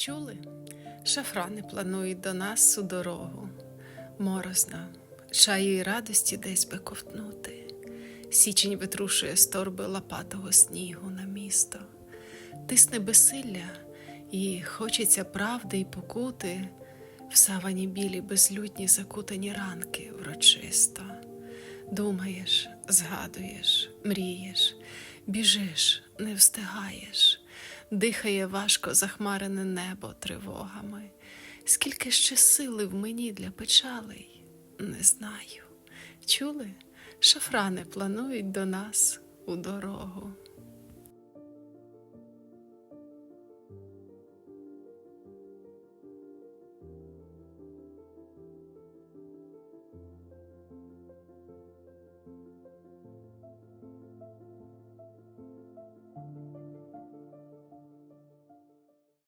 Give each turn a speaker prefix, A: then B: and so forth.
A: Чули? Шафрани планують до нас у дорогу. Морозна, чаю радості десь би ковтнути. Січень витрушує з торби лопатого снігу на місто. Тисне безсилля, і хочеться правди й покути. В савані білі безлюдні закутані ранки врочисто. Думаєш, згадуєш, мрієш, біжиш, не встигаєш, дихає важко захмарене небо тривогами. Скільки ще сили в мені для печалей, не знаю. Чули? Шафрани планують до нас у дорогу.